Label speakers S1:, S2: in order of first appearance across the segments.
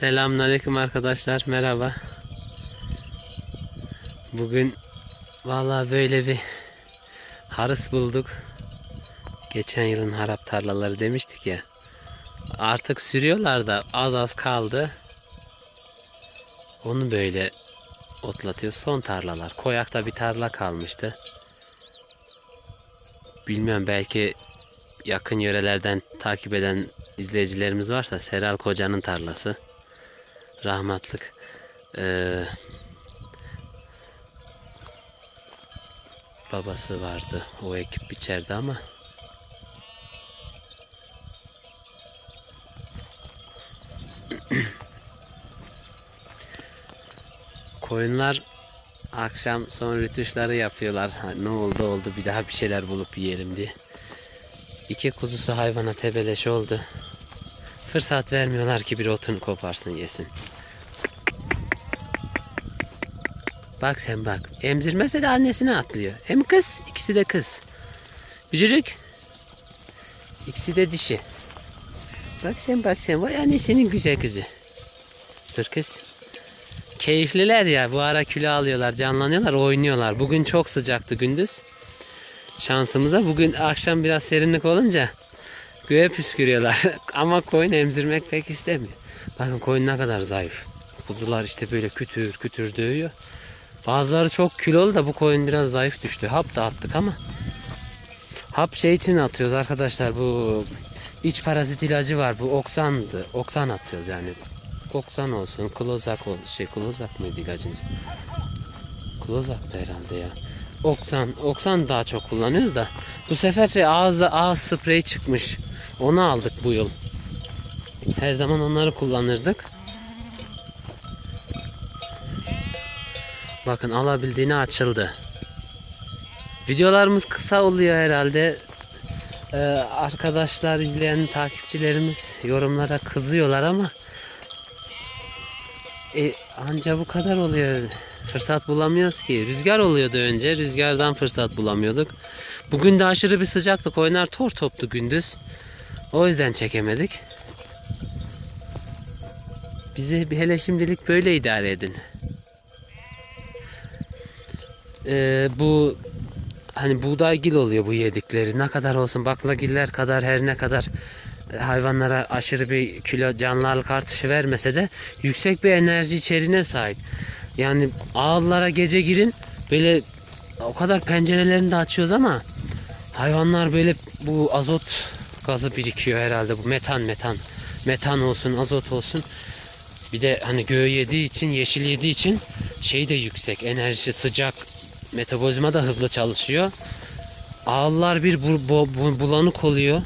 S1: Selamünaleyküm arkadaşlar. Merhaba. Bugün vallahi böyle bir harıs bulduk. Geçen yılın harap tarlaları demiştik ya. Artık sürüyorlar da az az kaldı. Onu böyle otlatıyor. Son tarlalar. Koyakta bir tarla kalmıştı. Bilmiyorum belki yakın yörelerden takip eden izleyicilerimiz varsa Seral Koca'nın tarlası. Rahmatlık. Ee, babası vardı. O ekip biçerdi ama koyunlar akşam son rütuşları yapıyorlar. Ha, ne oldu oldu bir daha bir şeyler bulup yiyelim diye. İki kuzusu hayvana tebeleş oldu. Fırsat vermiyorlar ki bir otunu koparsın yesin. Bak sen bak. Emzirmese de annesine atlıyor. Hem kız, ikisi de kız. Bücürük. İkisi de dişi. Bak sen bak sen. Vay annesinin güzel kızı. Dur kız. Keyifliler ya. Bu ara kilo alıyorlar, canlanıyorlar, oynuyorlar. Bugün çok sıcaktı gündüz. Şansımıza bugün akşam biraz serinlik olunca göğe püskürüyorlar. Ama koyun emzirmek pek istemiyor. Bakın koyun ne kadar zayıf. Kuzular işte böyle kütür kütür dövüyor. Bazıları çok kilolu da bu koyun biraz zayıf düştü. Hap da attık ama. Hap şey için atıyoruz arkadaşlar bu iç parazit ilacı var. Bu oksandı. Oksan atıyoruz yani. Oksan olsun. Klozak ol şey klozak mıydı ilacın? Klozak da herhalde ya. Oksan, oksan daha çok kullanıyoruz da. Bu sefer şey ağızda ağız spreyi çıkmış. Onu aldık bu yıl. Her zaman onları kullanırdık. Bakın alabildiğine açıldı. Videolarımız kısa oluyor herhalde. Ee, arkadaşlar izleyen takipçilerimiz yorumlara kızıyorlar ama e, anca bu kadar oluyor. Fırsat bulamıyoruz ki. Rüzgar oluyordu önce. Rüzgardan fırsat bulamıyorduk. Bugün de aşırı bir sıcaklık. Oynar tor toptu gündüz. O yüzden çekemedik. Bizi hele şimdilik böyle idare edin. Ee, bu hani buğdaygil oluyor bu yedikleri. Ne kadar olsun baklagiller kadar her ne kadar hayvanlara aşırı bir kilo canlılık artışı vermese de yüksek bir enerji içeriğine sahip. Yani ağıllara gece girin böyle o kadar pencerelerini de açıyoruz ama hayvanlar böyle bu azot gazı birikiyor herhalde bu. Metan metan. Metan olsun azot olsun. Bir de hani göğü yediği için yeşil yediği için şey de yüksek. Enerjisi sıcak metabolizma da hızlı çalışıyor. Ağıllar bir bu, bu- bu- bulanık oluyor.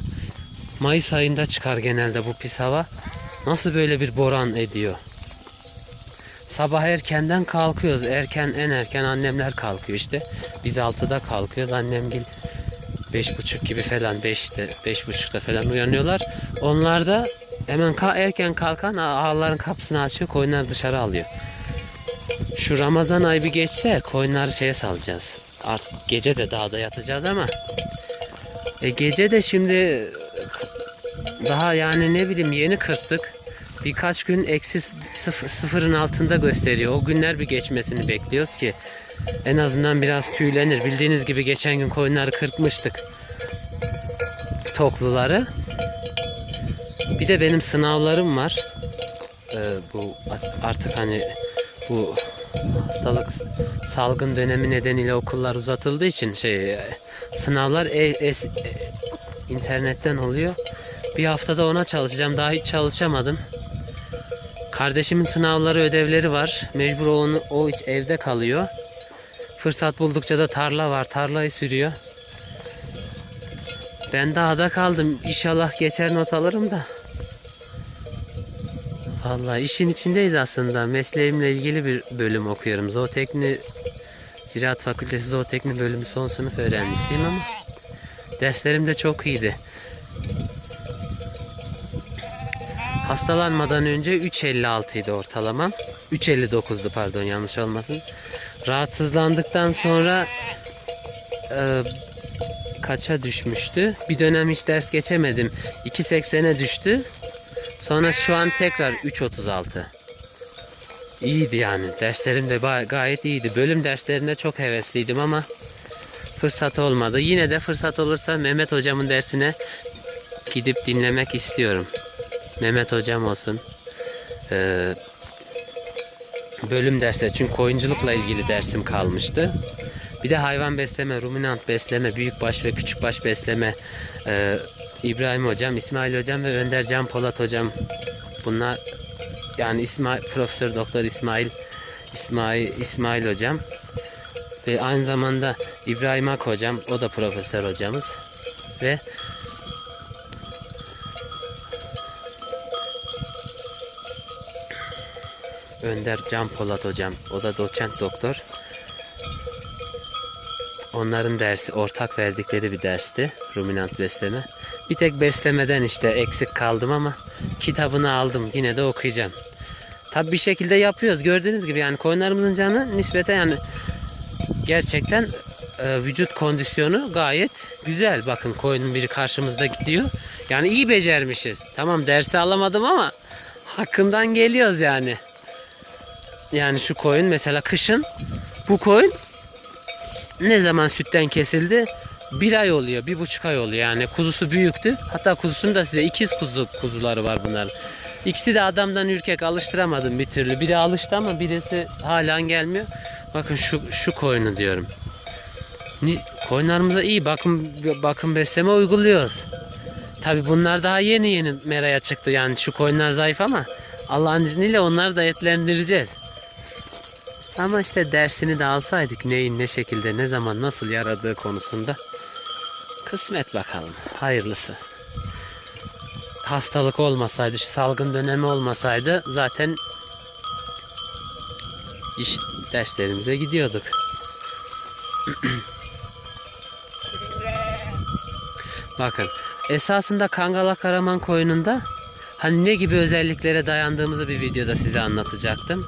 S1: Mayıs ayında çıkar genelde bu pis hava. Nasıl böyle bir boran ediyor? Sabah erkenden kalkıyoruz. Erken en erken annemler kalkıyor işte. Biz 6'da kalkıyoruz. Annemgil beş buçuk gibi falan 5'te beş buçukta falan uyanıyorlar. Onlar da hemen ka- erken kalkan ağ- ağların kapısını açıyor. Koyunları dışarı alıyor. Şu Ramazan ayı bir geçse koyunları şeye salacağız. Artık gece de dağda yatacağız ama e, gece de şimdi daha yani ne bileyim yeni kırptık. Birkaç gün eksi sıfır, sıfırın altında gösteriyor. O günler bir geçmesini bekliyoruz ki en azından biraz tüylenir. Bildiğiniz gibi geçen gün koyunları kırpmıştık. Tokluları. Bir de benim sınavlarım var. Ee, bu artık hani bu hastalık salgın dönemi nedeniyle okullar uzatıldığı için şey sınavlar e, es- e, internetten oluyor. Bir haftada ona çalışacağım. Daha hiç çalışamadım. Kardeşimin sınavları ödevleri var. Mecbur onu o hiç evde kalıyor. Fırsat buldukça da tarla var. Tarlayı sürüyor. Ben dağda kaldım. İnşallah geçer not alırım da. Vallahi işin içindeyiz aslında. Mesleğimle ilgili bir bölüm okuyorum. Zootekni Ziraat Fakültesi Zootekni bölümü son sınıf öğrencisiyim ama derslerim de çok iyiydi. Hastalanmadan önce 3.56 idi ortalamam. 3.59'du pardon yanlış olmasın. Rahatsızlandıktan sonra e, kaça düşmüştü? Bir dönem hiç ders geçemedim. 2.80'e düştü. Sonra şu an tekrar 3.36. İyiydi yani. Derslerim de gayet iyiydi. Bölüm derslerine çok hevesliydim ama fırsat olmadı. Yine de fırsat olursa Mehmet hocamın dersine gidip dinlemek istiyorum. Mehmet hocam olsun. Ee, bölüm dersleri çünkü koyunculukla ilgili dersim kalmıştı. Bir de hayvan besleme, ruminant besleme, büyükbaş ve küçükbaş besleme ee, İbrahim hocam, İsmail hocam ve Önder Can Polat hocam. Bunlar yani İsmail Profesör Doktor İsmail İsmail İsmail hocam. Ve aynı zamanda İbrahim Ak hocam o da profesör hocamız. Ve Önder Can Polat hocam o da doçent doktor onların dersi ortak verdikleri bir dersti ruminant besleme bir tek beslemeden işte eksik kaldım ama kitabını aldım yine de okuyacağım Tabi bir şekilde yapıyoruz. Gördüğünüz gibi yani koyunlarımızın canı nispeten yani gerçekten e, vücut kondisyonu gayet güzel. Bakın koyunun biri karşımızda gidiyor. Yani iyi becermişiz. Tamam dersi alamadım ama hakkından geliyoruz yani. Yani şu koyun mesela kışın bu koyun ne zaman sütten kesildi? Bir ay oluyor, bir buçuk ay oluyor yani kuzusu büyüktü. Hatta kuzusunu da size ikiz kuzu kuzuları var bunların. İkisi de adamdan ürkek alıştıramadım bir türlü. Biri alıştı ama birisi halen gelmiyor. Bakın şu şu koyunu diyorum. Koyunlarımıza iyi bakım bakım besleme uyguluyoruz. Tabi bunlar daha yeni yeni meraya çıktı. Yani şu koyunlar zayıf ama Allah'ın izniyle onları da etlendireceğiz. Ama işte dersini de alsaydık neyin ne şekilde ne zaman nasıl yaradığı konusunda kısmet bakalım. Hayırlısı hastalık olmasaydı, şu salgın dönemi olmasaydı zaten iş derslerimize gidiyorduk. Bakın esasında Kangala Karaman koyununda hani ne gibi özelliklere dayandığımızı bir videoda size anlatacaktım.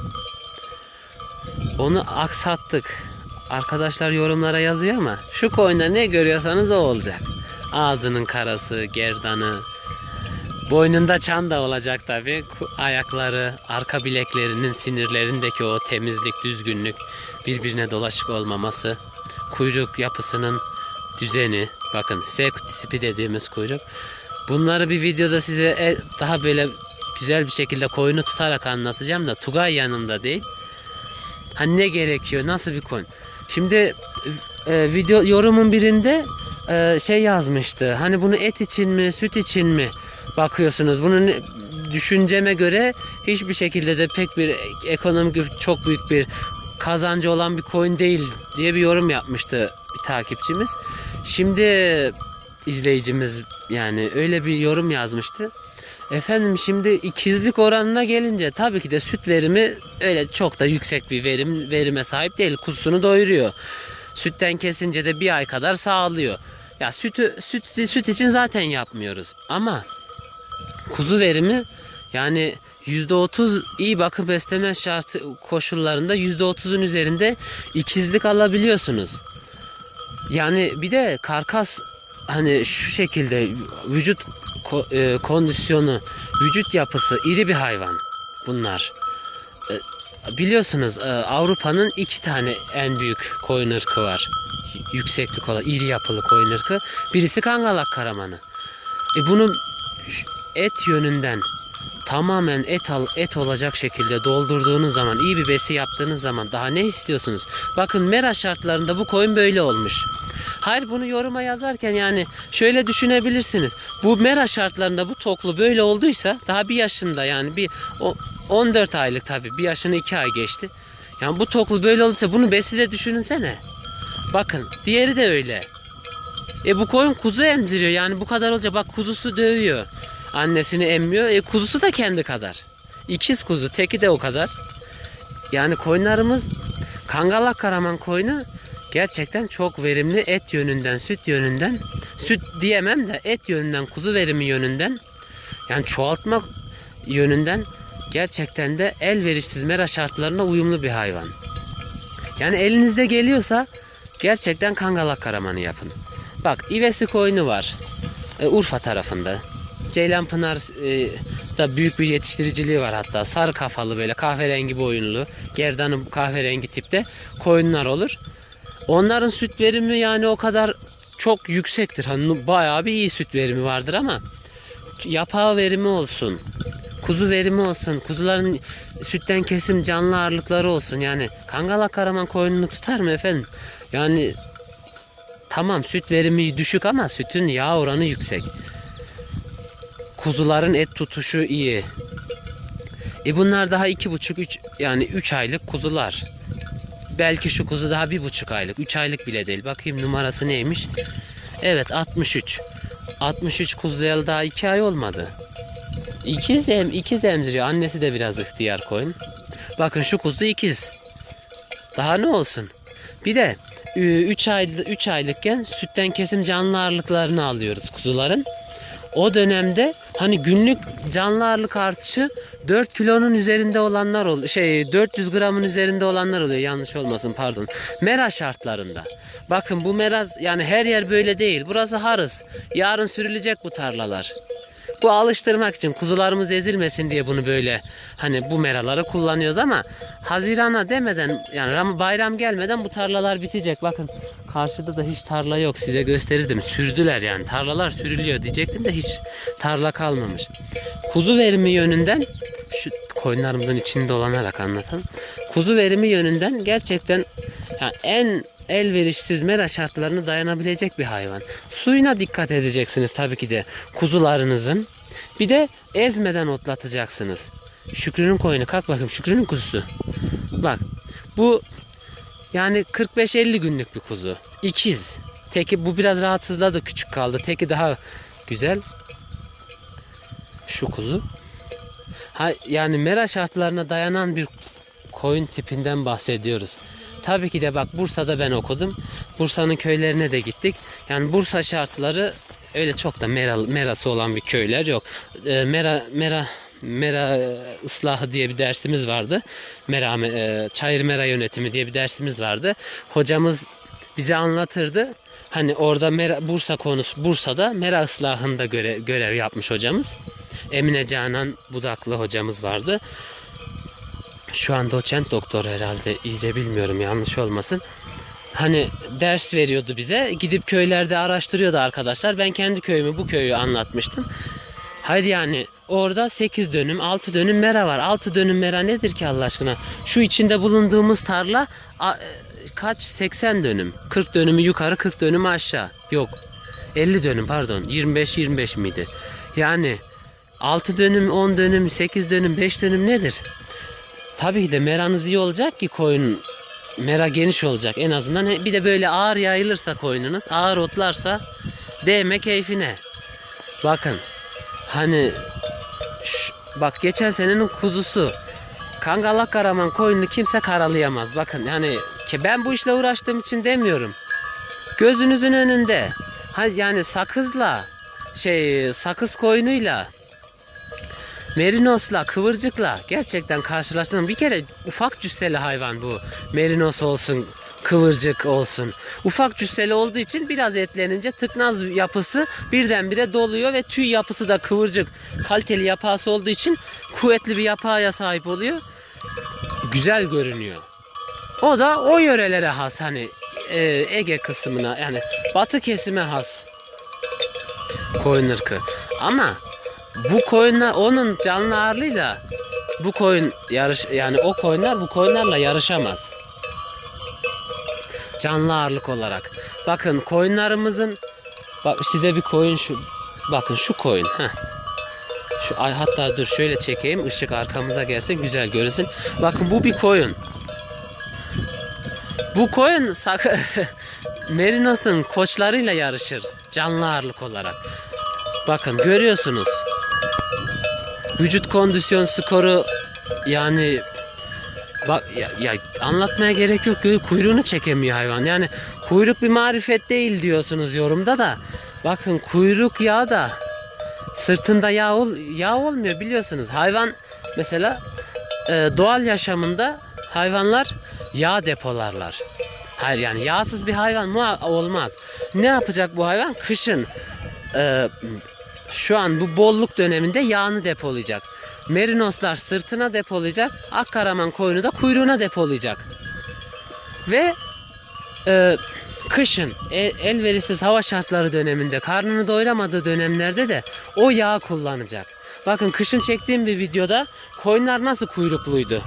S1: Onu aksattık. Arkadaşlar yorumlara yazıyor ama şu koyunda ne görüyorsanız o olacak. Ağzının karası, gerdanı, Boynunda çan da olacak tabi. Ayakları, arka bileklerinin sinirlerindeki o temizlik, düzgünlük, birbirine dolaşık olmaması, kuyruk yapısının düzeni, bakın S tipi dediğimiz kuyruk. Bunları bir videoda size e- daha böyle güzel bir şekilde koyunu tutarak anlatacağım da Tugay yanımda değil. Hani ne gerekiyor, nasıl bir koyun? Şimdi e, video yorumun birinde e, şey yazmıştı. Hani bunu et için mi, süt için mi? bakıyorsunuz. Bunun düşünceme göre hiçbir şekilde de pek bir ekonomik çok büyük bir kazancı olan bir coin değil diye bir yorum yapmıştı bir takipçimiz. Şimdi izleyicimiz yani öyle bir yorum yazmıştı. Efendim şimdi ikizlik oranına gelince tabii ki de süt verimi öyle çok da yüksek bir verim verime sahip değil. Kuzusunu doyuruyor. Sütten kesince de bir ay kadar sağlıyor. Ya sütü süt süt için zaten yapmıyoruz. Ama kuzu verimi yani %30 iyi bakım besleme şartı koşullarında %30'un üzerinde ikizlik alabiliyorsunuz. Yani bir de karkas hani şu şekilde vücut e, kondisyonu, vücut yapısı iri bir hayvan bunlar. E, biliyorsunuz e, Avrupa'nın iki tane en büyük koyun ırkı var. Yükseklik olan iri yapılı koyun ırkı. Birisi Kangalak Karamanı. E bunu et yönünden tamamen et al et olacak şekilde doldurduğunuz zaman iyi bir besi yaptığınız zaman daha ne istiyorsunuz? Bakın mera şartlarında bu koyun böyle olmuş. Hayır bunu yoruma yazarken yani şöyle düşünebilirsiniz. Bu mera şartlarında bu toklu böyle olduysa daha bir yaşında yani bir o 14 aylık tabii bir yaşını 2 ay geçti. Yani bu toklu böyle olursa bunu besi de düşünsene. Bakın diğeri de öyle. E bu koyun kuzu emziriyor yani bu kadar olacak bak kuzusu dövüyor. Annesini emmiyor. E kuzusu da kendi kadar. İkiz kuzu teki de o kadar. Yani koyunlarımız Kangalak Karaman koyunu gerçekten çok verimli et yönünden, süt yönünden. Süt diyemem de et yönünden, kuzu verimi yönünden yani çoğaltmak yönünden gerçekten de elverişsiz mera şartlarına uyumlu bir hayvan. Yani elinizde geliyorsa gerçekten Kangalak Karaman'ı yapın. Bak İvesi koyunu var. e, Urfa tarafında. Ceylanpınar e, Hatta büyük bir yetiştiriciliği var hatta. Sarı kafalı böyle kahverengi boyunlu, gerdanı kahverengi tipte koyunlar olur. Onların süt verimi yani o kadar çok yüksektir. Hani bayağı bir iyi süt verimi vardır ama yapağı verimi olsun, kuzu verimi olsun, kuzuların sütten kesim canlı ağırlıkları olsun. Yani Kangala Karaman koyununu tutar mı efendim? Yani tamam süt verimi düşük ama sütün yağ oranı yüksek. Kuzuların et tutuşu iyi. E bunlar daha iki buçuk, üç, yani üç aylık kuzular. Belki şu kuzu daha bir buçuk aylık. Üç aylık bile değil. Bakayım numarası neymiş? Evet 63. 63 kuzuyalı daha iki ay olmadı. İkiz, em, ikiz emziriyor. Annesi de biraz ihtiyar koyun. Bakın şu kuzu ikiz. Daha ne olsun? Bir de 3 ay 3 aylıkken sütten kesim canlı ağırlıklarını alıyoruz kuzuların. O dönemde hani günlük canlı ağırlık artışı 4 kilonun üzerinde olanlar oluyor. Şey 400 gramın üzerinde olanlar oluyor. Yanlış olmasın pardon. Mera şartlarında. Bakın bu meraz yani her yer böyle değil. Burası harız. Yarın sürülecek bu tarlalar. Bu alıştırmak için kuzularımız ezilmesin diye bunu böyle hani bu meraları kullanıyoruz ama Haziran'a demeden yani Ram- bayram gelmeden bu tarlalar bitecek. Bakın karşıda da hiç tarla yok size gösterirdim. Sürdüler yani tarlalar sürülüyor diyecektim de hiç tarla kalmamış. Kuzu verimi yönünden şu koyunlarımızın içinde dolanarak anlatan. Kuzu verimi yönünden gerçekten yani en elverişsiz mera şartlarına dayanabilecek bir hayvan. Suyuna dikkat edeceksiniz tabii ki de kuzularınızın. Bir de ezmeden otlatacaksınız. Şükrü'nün koyunu kalk bakayım Şükrü'nün kuzusu. Bak bu yani 45-50 günlük bir kuzu. İkiz. Teki bu biraz rahatsızladı küçük kaldı. Teki daha güzel. Şu kuzu. Ha, yani mera şartlarına dayanan bir koyun tipinden bahsediyoruz. Tabii ki de bak Bursa'da ben okudum. Bursa'nın köylerine de gittik. Yani Bursa şartları öyle çok da mera, merası olan bir köyler yok. E, mera mera mera e, ıslahı diye bir dersimiz vardı. Mera e, çayır mera yönetimi diye bir dersimiz vardı. Hocamız bize anlatırdı. Hani orada mera, Bursa konusu Bursa'da mera ıslahında görev, görev yapmış hocamız. Emine Canan Budaklı hocamız vardı. Şu an doçent doktor herhalde iyice bilmiyorum yanlış olmasın. Hani ders veriyordu bize. Gidip köylerde araştırıyordu arkadaşlar. Ben kendi köyümü bu köyü anlatmıştım. Hayır yani orada 8 dönüm 6 dönüm mera var. 6 dönüm mera nedir ki Allah aşkına? Şu içinde bulunduğumuz tarla e, kaç 80 dönüm. 40 dönümü yukarı 40 dönümü aşağı. Yok. 50 dönüm pardon. 25 25 miydi? Yani 6 dönüm, 10 dönüm, 8 dönüm, 5 dönüm nedir? Tabii ki de meranız iyi olacak ki koyun mera geniş olacak en azından. Bir de böyle ağır yayılırsa koyununuz, ağır otlarsa değme keyfine. Bakın hani ş- bak geçen senenin kuzusu Kangala Karaman koyununu kimse karalayamaz. Bakın yani ki ben bu işle uğraştığım için demiyorum. Gözünüzün önünde. Ha yani sakızla şey sakız koyunuyla Merinos'la, kıvırcıkla gerçekten karşılaştım. Bir kere ufak cüsseli hayvan bu. Merinos olsun, kıvırcık olsun. Ufak cüsseli olduğu için biraz etlenince tıknaz yapısı birdenbire doluyor ve tüy yapısı da kıvırcık. Kaliteli yapası olduğu için kuvvetli bir yapıya sahip oluyor. Güzel görünüyor. O da o yörelere has hani e, Ege kısmına yani batı kesime has koyun ırkı. Ama bu koyunla onun canlı ağırlığıyla bu koyun yarış yani o koyunlar bu koyunlarla yarışamaz. Canlı ağırlık olarak. Bakın koyunlarımızın bak size bir koyun şu bakın şu koyun heh. Şu ay hatta dur şöyle çekeyim ışık arkamıza gelsin güzel görünsün. Bakın bu bir koyun. Bu koyun sak Merinos'un koçlarıyla yarışır canlı ağırlık olarak. Bakın görüyorsunuz. Vücut kondisyon skoru yani bak ya, ya anlatmaya gerek yok. Kuyruğunu çekemiyor hayvan. Yani kuyruk bir marifet değil diyorsunuz yorumda da. Bakın kuyruk yağı da sırtında yağ, ol, yağ olmuyor biliyorsunuz. Hayvan mesela e, doğal yaşamında hayvanlar yağ depolarlar. Hayır yani yağsız bir hayvan olmaz. Ne yapacak bu hayvan? Kışın e, şu an bu bolluk döneminde yağını depolayacak. Merinoslar sırtına depolayacak. Akkaraman koyunu da kuyruğuna depolayacak. Ve e, kışın el, elverişsiz hava şartları döneminde karnını doyuramadığı dönemlerde de o yağı kullanacak. Bakın kışın çektiğim bir videoda koyunlar nasıl kuyrukluydu.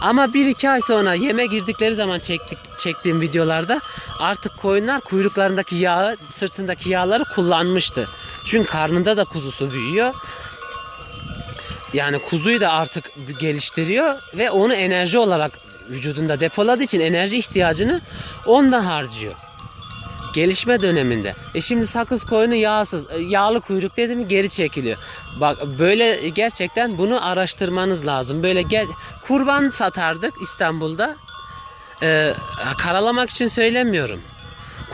S1: Ama bir iki ay sonra yeme girdikleri zaman çektik, çektiğim videolarda artık koyunlar kuyruklarındaki yağı, sırtındaki yağları kullanmıştı. Çünkü karnında da kuzusu büyüyor. Yani kuzuyu da artık geliştiriyor ve onu enerji olarak vücudunda depoladığı için enerji ihtiyacını ondan harcıyor. Gelişme döneminde. E şimdi sakız koyunu yağsız, e, yağlı kuyruk dedi mi geri çekiliyor. Bak böyle gerçekten bunu araştırmanız lazım. Böyle gel kurban satardık İstanbul'da. Ee, karalamak için söylemiyorum.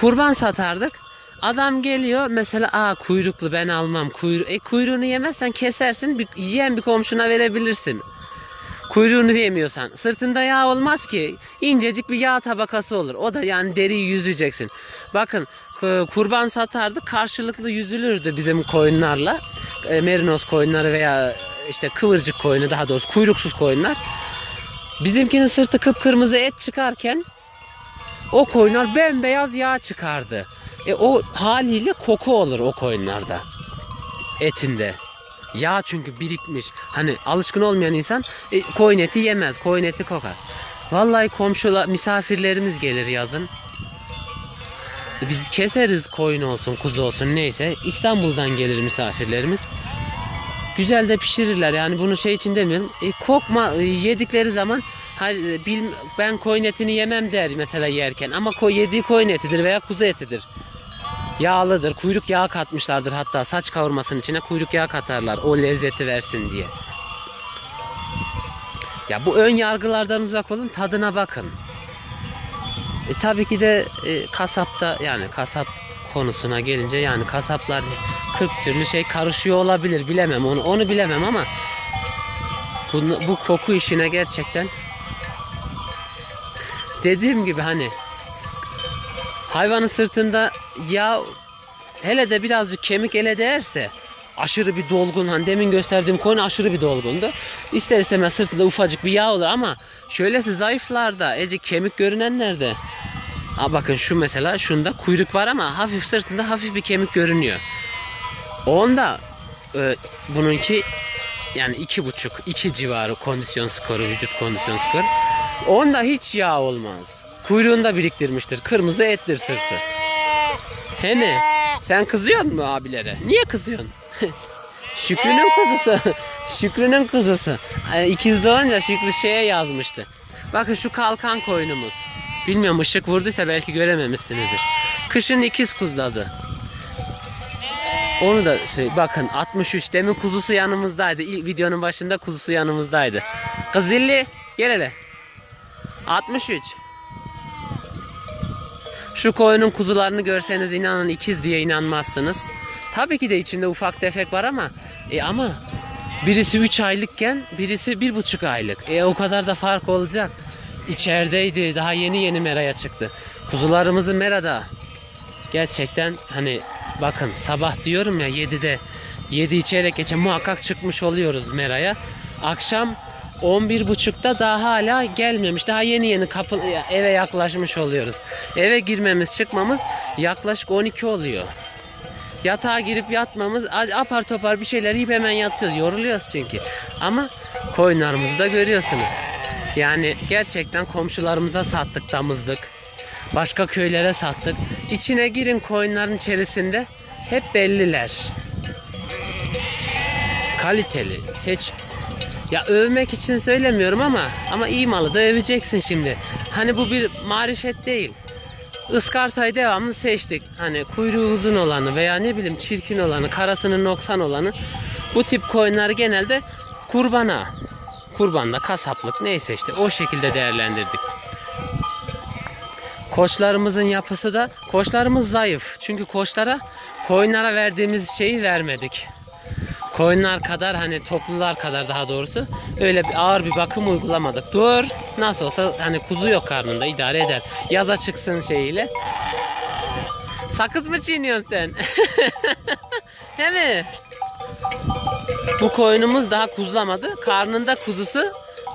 S1: Kurban satardık. Adam geliyor mesela aa kuyruklu ben almam. Kuyru e, kuyruğunu yemezsen kesersin bir, yiyen bir komşuna verebilirsin. Kuyruğunu yemiyorsan. Sırtında yağ olmaz ki. İncecik bir yağ tabakası olur. O da yani deriyi yüzeceksin. Bakın ku- kurban satardı karşılıklı yüzülürdü bizim koyunlarla. E, merinos koyunları veya işte kıvırcık koyunu daha doğrusu kuyruksuz koyunlar. Bizimkinin sırtı kıpkırmızı et çıkarken o koyunlar bembeyaz yağ çıkardı. E o haliyle koku olur o koyunlarda. Etinde. Yağ çünkü birikmiş. Hani alışkın olmayan insan e, koyun eti yemez. Koyun eti kokar. Vallahi komşular misafirlerimiz gelir yazın. E, Biz keseriz koyun olsun, kuzu olsun neyse. İstanbul'dan gelir misafirlerimiz. Güzel de pişirirler. Yani bunu şey için demiyorum. E, kokma e, yedikleri zaman e, ben koyun etini yemem der mesela yerken. Ama koy, yediği koyun etidir veya kuzu etidir. Yağlıdır. Kuyruk yağı katmışlardır hatta saç kavurmasının içine kuyruk yağı katarlar. O lezzeti versin diye. Ya bu ön yargılardan uzak olun tadına bakın. E, tabii ki de e, kasapta yani kasap konusuna gelince yani kasaplar 40 türlü şey karışıyor olabilir bilemem onu onu bilemem ama bu, bu koku işine gerçekten dediğim gibi hani hayvanın sırtında yağ hele de birazcık kemik ele değerse aşırı bir dolgun hani demin gösterdiğim koyun aşırı bir dolgundu. İster istemez sırtında ufacık bir yağ olur ama şöylesi zayıflarda, ece kemik görünenlerde Aa, bakın şu mesela şunda kuyruk var ama hafif sırtında hafif bir kemik görünüyor. Onda e, bununki yani iki buçuk, iki civarı kondisyon skoru, vücut kondisyon skoru. Onda hiç yağ olmaz. Kuyruğunda biriktirmiştir. Kırmızı ettir sırtı. He mi? Sen kızıyor mu abilere? Niye kızıyorsun? Şükrü'nün kuzusu. Şükrü'nün kuzusu. Ay, İkiz doğunca Şükrü şeye yazmıştı. Bakın şu kalkan koyunumuz. Bilmiyorum ışık vurduysa belki görememişsinizdir. Kışın ikiz kuzladı. Onu da şey, bakın 63 demin kuzusu yanımızdaydı. İlk videonun başında kuzusu yanımızdaydı. Kızilli gel hele. 63. Şu koyunun kuzularını görseniz inanın ikiz diye inanmazsınız. Tabii ki de içinde ufak tefek var ama e ama birisi 3 aylıkken birisi 1,5 aylık. E o kadar da fark olacak. İçerideydi. Daha yeni yeni meraya çıktı. Kuzularımızın merada gerçekten hani bakın sabah diyorum ya 7'de 7 çeyrek geçe muhakkak çıkmış oluyoruz meraya. Akşam 11.30'da daha hala gelmemiş. Daha yeni yeni kapı eve yaklaşmış oluyoruz. Eve girmemiz çıkmamız yaklaşık 12 oluyor. Yatağa girip yatmamız apar topar bir şeyler yiyip hemen yatıyoruz. Yoruluyoruz çünkü. Ama koyunlarımızı da görüyorsunuz. Yani gerçekten komşularımıza sattık damızlık. Başka köylere sattık. İçine girin koyunların içerisinde hep belliler. Kaliteli. Seç. Ya övmek için söylemiyorum ama ama iyi malı da öveceksin şimdi. Hani bu bir marifet değil. Iskartayı devamlı seçtik. Hani kuyruğu uzun olanı veya ne bileyim çirkin olanı, karasının noksan olanı. Bu tip koyunları genelde kurbana, kurbanda kasaplık neyse işte o şekilde değerlendirdik. Koçlarımızın yapısı da koçlarımız zayıf. Çünkü koçlara koyunlara verdiğimiz şeyi vermedik. Koyunlar kadar hani toplular kadar daha doğrusu öyle bir ağır bir bakım uygulamadık. Dur. Nasıl olsa hani kuzu yok karnında idare eder. Yaza çıksın şeyiyle. Sakız mı çiğniyorsun sen? He mi? Bu koyunumuz daha kuzlamadı. Karnında kuzusu.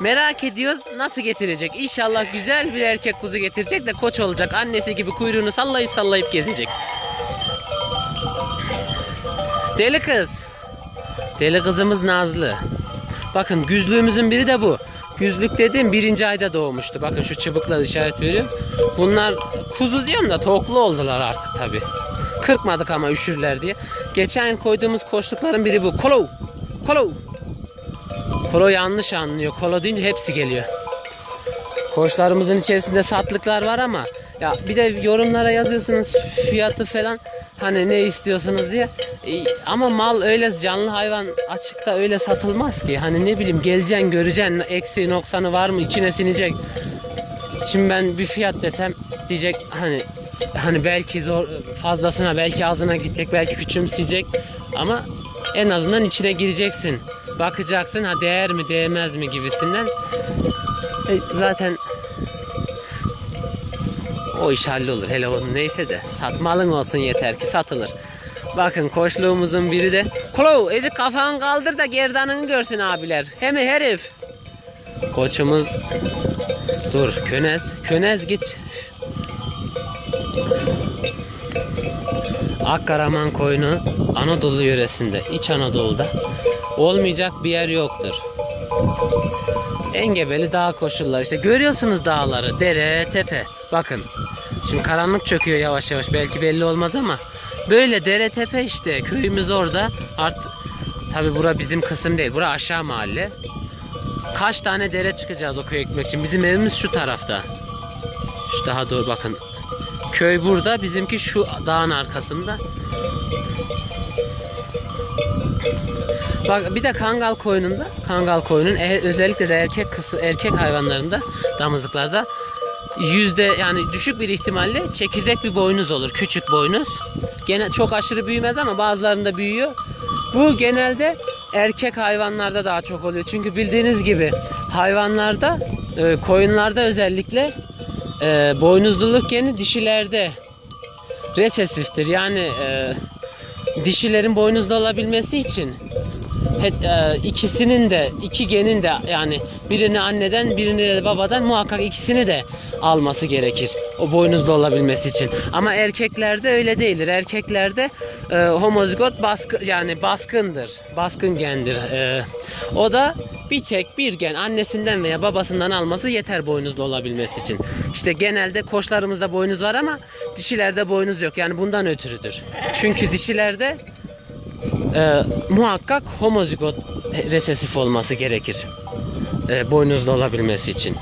S1: Merak ediyoruz nasıl getirecek. İnşallah güzel bir erkek kuzu getirecek de koç olacak. Annesi gibi kuyruğunu sallayıp sallayıp gezecek. Deli kız. Deli kızımız Nazlı. Bakın güzlüğümüzün biri de bu. Güzlük dediğim birinci ayda doğmuştu. Bakın şu çubukla işaret veriyorum. Bunlar kuzu diyorum da tavuklu oldular artık tabi. Kırpmadık ama üşürler diye. Geçen koyduğumuz koçlukların biri bu. Kolo. Kolo. Kolo yanlış anlıyor. Kolo deyince hepsi geliyor. Koçlarımızın içerisinde satlıklar var ama ya bir de yorumlara yazıyorsunuz fiyatı falan hani ne istiyorsunuz diye. E, ama mal öyle canlı hayvan açıkta öyle satılmaz ki. Hani ne bileyim geleceksin göreceksin eksi noksanı var mı içine sinecek. Şimdi ben bir fiyat desem diyecek hani hani belki zor fazlasına belki ağzına gidecek belki küçümseyecek ama en azından içine gireceksin. Bakacaksın ha değer mi değmez mi gibisinden. E, zaten o iş hallolur. Hele onun neyse de satmalın olsun yeter ki satılır. Bakın koçluğumuzun biri de Kolo Ece kafanı kaldır da gerdanını görsün abiler. Hemi herif. Koçumuz Dur Könez. Könez git. Akkaraman koyunu Anadolu yöresinde, İç Anadolu'da olmayacak bir yer yoktur. Engebeli dağ koşulları işte görüyorsunuz dağları, dere, tepe. Bakın. Şimdi karanlık çöküyor yavaş yavaş. Belki belli olmaz ama böyle dere tepe işte. Köyümüz orada. Art Tabi bura bizim kısım değil. Bura aşağı mahalle. Kaç tane dere çıkacağız o köye gitmek için. Bizim evimiz şu tarafta. Şu daha doğru bakın. Köy burada. Bizimki şu dağın arkasında. Bak bir de kangal koyununda, kangal koyunun e- özellikle de erkek kısı, erkek hayvanlarında, damızlıklarda yüzde yani düşük bir ihtimalle çekirdek bir boynuz olur. Küçük boynuz. Gene çok aşırı büyümez ama bazılarında büyüyor. Bu genelde erkek hayvanlarda daha çok oluyor. Çünkü bildiğiniz gibi hayvanlarda, e, koyunlarda özellikle e, boynuzluluk geni dişilerde resesiftir. Yani e, dişilerin boynuzlu olabilmesi için het- e, ikisinin de iki genin de yani birini anneden birini de babadan muhakkak ikisini de alması gerekir. O boynuzlu olabilmesi için. Ama erkeklerde öyle değildir. Erkeklerde e, homozigot baskı yani baskındır. Baskın gendir. E, o da bir tek bir gen annesinden veya babasından alması yeter boynuzlu olabilmesi için. İşte genelde koçlarımızda boynuz var ama dişilerde boynuz yok. Yani bundan ötürüdür. Çünkü dişilerde e, muhakkak homozigot resesif olması gerekir. E, boynuzlu olabilmesi için.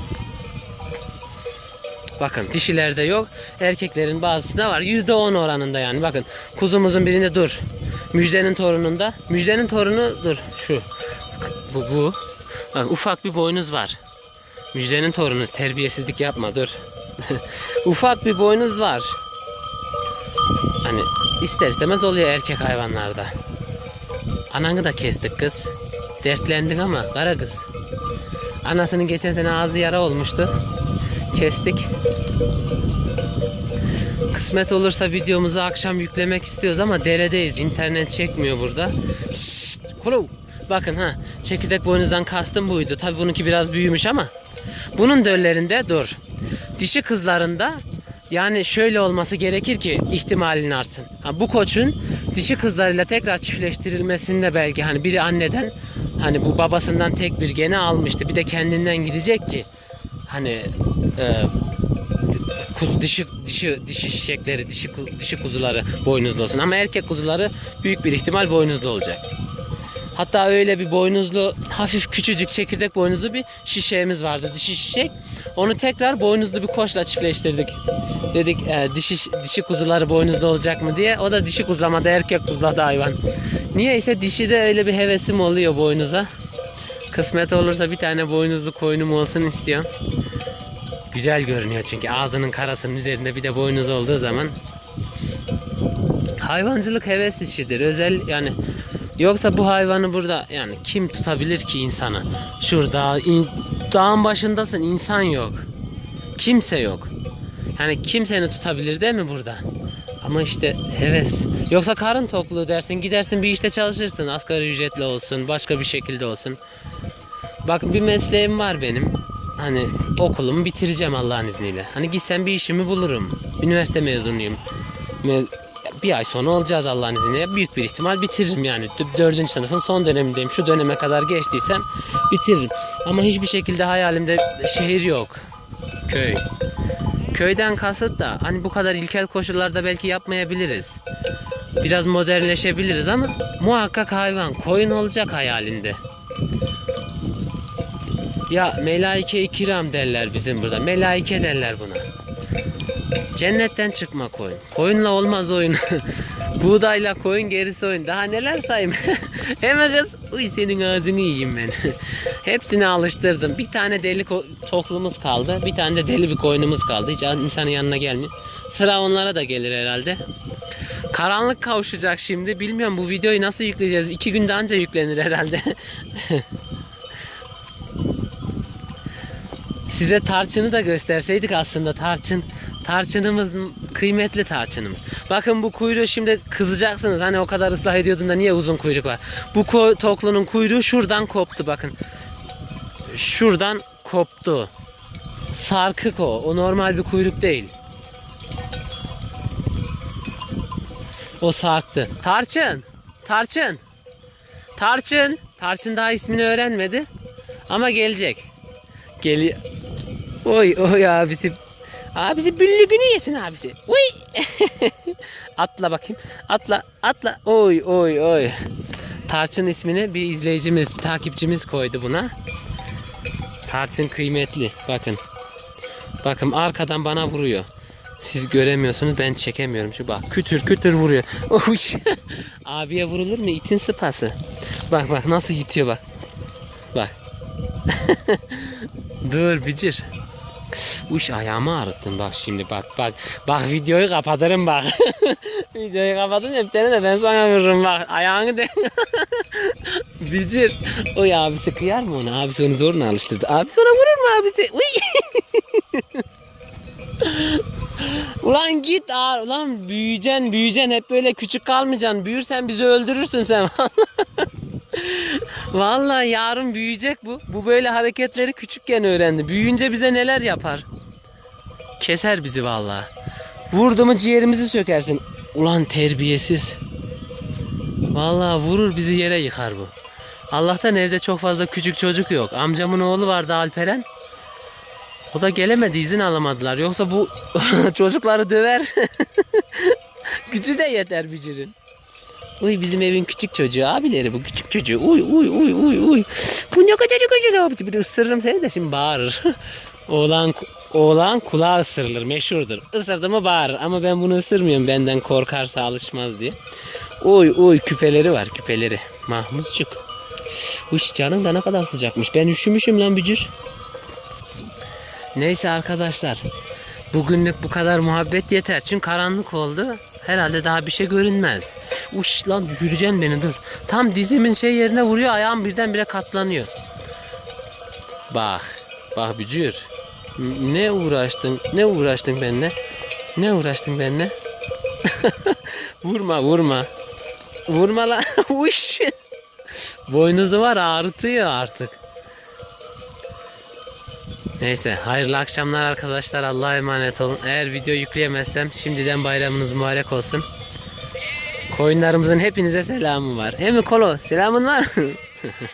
S1: Bakın dişilerde yok. Erkeklerin bazısında var. Yüzde on oranında yani. Bakın kuzumuzun birinde dur. Müjdenin torununda. Müjdenin torunu dur. Şu. Bu bu. Bak ufak bir boynuz var. Müjdenin torunu. Terbiyesizlik yapma dur. ufak bir boynuz var. Hani ister istemez oluyor erkek hayvanlarda. Ananı da kestik kız. Dertlendin ama kara kız. Anasının geçen sene ağzı yara olmuştu. Kestik. Kısmet olursa videomuzu akşam yüklemek istiyoruz ama deredeyiz. İnternet çekmiyor burada. Şşt, kuru. Bakın ha çekirdek boynuzdan kastım buydu. Tabi bununki biraz büyümüş ama. Bunun döllerinde dur. Dişi kızlarında yani şöyle olması gerekir ki ihtimalin artsın. Ha, bu koçun dişi kızlarıyla tekrar çiftleştirilmesinde belki hani biri anneden hani bu babasından tek bir gene almıştı. Bir de kendinden gidecek ki hani e, kuzu dişi dişi dişi şişekleri, dişi dişi kuzuları boynuzlu olsun ama erkek kuzuları büyük bir ihtimal boynuzlu olacak. Hatta öyle bir boynuzlu, hafif küçücük çekirdek boynuzlu bir şişeğimiz vardı. Dişi şişek. Onu tekrar boynuzlu bir koçla çiftleştirdik. Dedik e, dişi dişi kuzuları boynuzlu olacak mı diye. O da dişi kuzlamadı, erkek kuzladı hayvan. Niyeyse dişi de öyle bir hevesim oluyor boynuza. Kısmet olursa bir tane boynuzlu koyunum olsun istiyorum. Güzel görünüyor çünkü ağzının karasının üzerinde bir de boynuz olduğu zaman hayvancılık heves işidir. Özel yani yoksa bu hayvanı burada yani kim tutabilir ki insana? Şurada in- dağın başındasın insan yok. Kimse yok. Yani kim seni tutabilir değil mi burada? Ama işte heves. Yoksa karın tokluğu dersin. Gidersin bir işte çalışırsın. Asgari ücretli olsun. Başka bir şekilde olsun. Bak bir mesleğim var benim. Hani okulumu bitireceğim Allah'ın izniyle. Hani gitsem bir işimi bulurum. Üniversite mezunuyum. Me- bir ay sonra olacağız Allah'ın izniyle. Büyük bir ihtimal bitiririm yani. Dördüncü sınıfın son dönemindeyim. Şu döneme kadar geçtiysem bitiririm. Ama hiçbir şekilde hayalimde şehir yok. Köy. Köyden kasıt da hani bu kadar ilkel koşullarda belki yapmayabiliriz. Biraz modernleşebiliriz ama muhakkak hayvan, koyun olacak hayalinde. Ya melaike-i kiram derler bizim burada. Melaike derler buna. Cennetten çıkma koyun. Koyunla olmaz oyun. Buğdayla koyun gerisi oyun. Daha neler sayayım. Hemen kız. Uy senin ağzını yiyeyim ben. Hepsini alıştırdım. Bir tane deli toklumuz kaldı. Bir tane de deli bir koyunumuz kaldı. Hiç insanın yanına gelmiyor. Sıra onlara da gelir herhalde. Karanlık kavuşacak şimdi. Bilmiyorum bu videoyu nasıl yükleyeceğiz. İki günde anca yüklenir herhalde. Size tarçını da gösterseydik aslında tarçın. Tarçınımız kıymetli tarçınımız. Bakın bu kuyruğu şimdi kızacaksınız. Hani o kadar ıslah ediyordum da niye uzun kuyruk var? Bu toklunun kuyruğu şuradan koptu bakın. Şuradan koptu. Sarkık o. O normal bir kuyruk değil. O sarktı. Tarçın. Tarçın. Tarçın. Tarçın daha ismini öğrenmedi. Ama gelecek. Geliyor. Oy oy abisi. Abisi büllüğünü yesin abisi. Uy. atla bakayım. Atla atla. Oy oy oy. Tarçın ismini bir izleyicimiz, takipçimiz koydu buna. Tarçın kıymetli. Bakın. Bakın arkadan bana vuruyor. Siz göremiyorsunuz ben çekemiyorum şu bak. Kütür kütür vuruyor. Abiye vurulur mu? İtin sıpası. Bak bak nasıl yitiyor bak. Bak. Dur bicir. Uş ayağımı ağrıttın bak şimdi bak bak. Bak videoyu kapatırım bak. videoyu kapatınca bir tane de ben sana vururum bak. Ayağını de. bicir. Oy abisi kıyar mı ona? Abisi onu zorla alıştırdı. Abisi ona vurur mu abisi? Uy. Ulan git ağır. Ulan büyüyeceksin büyüyeceksin. Hep böyle küçük kalmayacaksın. Büyürsen bizi öldürürsün sen. Vallahi yarın büyüyecek bu. Bu böyle hareketleri küçükken öğrendi. Büyüyünce bize neler yapar? Keser bizi vallahi. Vurdu mu ciğerimizi sökersin. Ulan terbiyesiz. Vallahi vurur bizi yere yıkar bu. Allah'tan evde çok fazla küçük çocuk yok. Amcamın oğlu vardı Alperen. O da gelemedi izin alamadılar. Yoksa bu çocukları döver. Gücü de yeter bücürün. Uy bizim evin küçük çocuğu abileri bu küçük çocuğu. Uy uy uy uy uy. Bu ne kadar güzel abisi. Bir ısırırım seni de şimdi bağırır. oğlan, oğlan kulağı ısırılır meşhurdur. Isırdı mı bağırır ama ben bunu ısırmıyorum benden korkarsa alışmaz diye. Uy uy küpeleri var küpeleri. Mahmutçuk. Uş canın da ne kadar sıcakmış. Ben üşümüşüm lan bücür. Neyse arkadaşlar. Bugünlük bu kadar muhabbet yeter. Çünkü karanlık oldu. Herhalde daha bir şey görünmez. Uş lan düşüreceksin beni dur. Tam dizimin şey yerine vuruyor ayağım birdenbire katlanıyor. Bak. Bak bücür. Ne uğraştın? Ne uğraştın benimle? Ne uğraştın benimle? vurma vurma. Vurma lan. Uş. Boynuzu var ağrıtıyor artık. Neyse hayırlı akşamlar arkadaşlar. Allah'a emanet olun. Eğer video yükleyemezsem şimdiden bayramınız mübarek olsun. Koyunlarımızın hepinize selamı var. He mi Kolo? Selamın var mı?